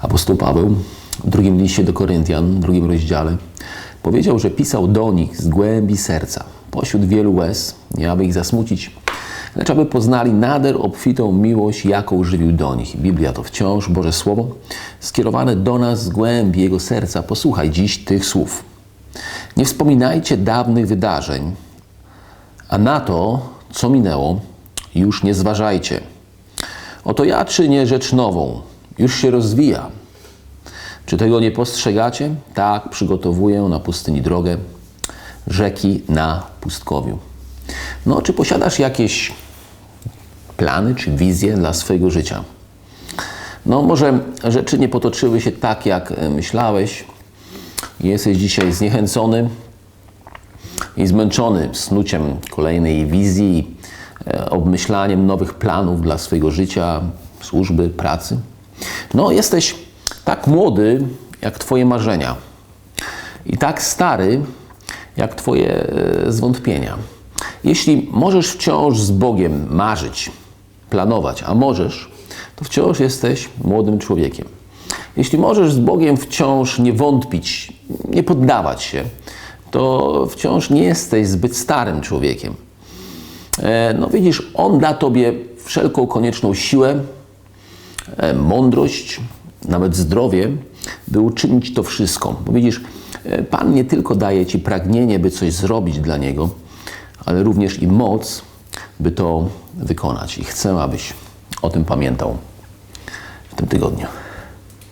Apostoł Paweł w drugim liście do Koryntian, w drugim rozdziale, powiedział, że pisał do nich z głębi serca, pośród wielu łez, nie aby ich zasmucić, lecz aby poznali nader obfitą miłość, jaką żywił do nich. Biblia to wciąż Boże Słowo, skierowane do nas z głębi Jego serca. Posłuchaj dziś tych słów. Nie wspominajcie dawnych wydarzeń, a na to, co minęło, już nie zważajcie. Oto ja czynię rzecz nową, już się rozwija. Czy tego nie postrzegacie? Tak, przygotowuję na pustyni drogę, rzeki na pustkowiu. No, czy posiadasz jakieś plany czy wizje dla swojego życia? No, może rzeczy nie potoczyły się tak, jak e, myślałeś. Jesteś dzisiaj zniechęcony i zmęczony snuciem kolejnej wizji, e, obmyślaniem nowych planów dla swojego życia, służby, pracy. No, jesteś tak młody, jak Twoje marzenia, i tak stary, jak Twoje e, zwątpienia. Jeśli możesz wciąż z Bogiem marzyć, planować, a możesz, to wciąż jesteś młodym człowiekiem. Jeśli możesz z Bogiem wciąż nie wątpić, nie poddawać się, to wciąż nie jesteś zbyt starym człowiekiem. E, No widzisz, On da Tobie wszelką konieczną siłę, mądrość, nawet zdrowie, by uczynić to wszystko. Bo widzisz, e, Pan nie tylko daje Ci pragnienie, by coś zrobić dla Niego, ale również i moc, by to wykonać. I chcę, abyś o tym pamiętał w tym tygodniu.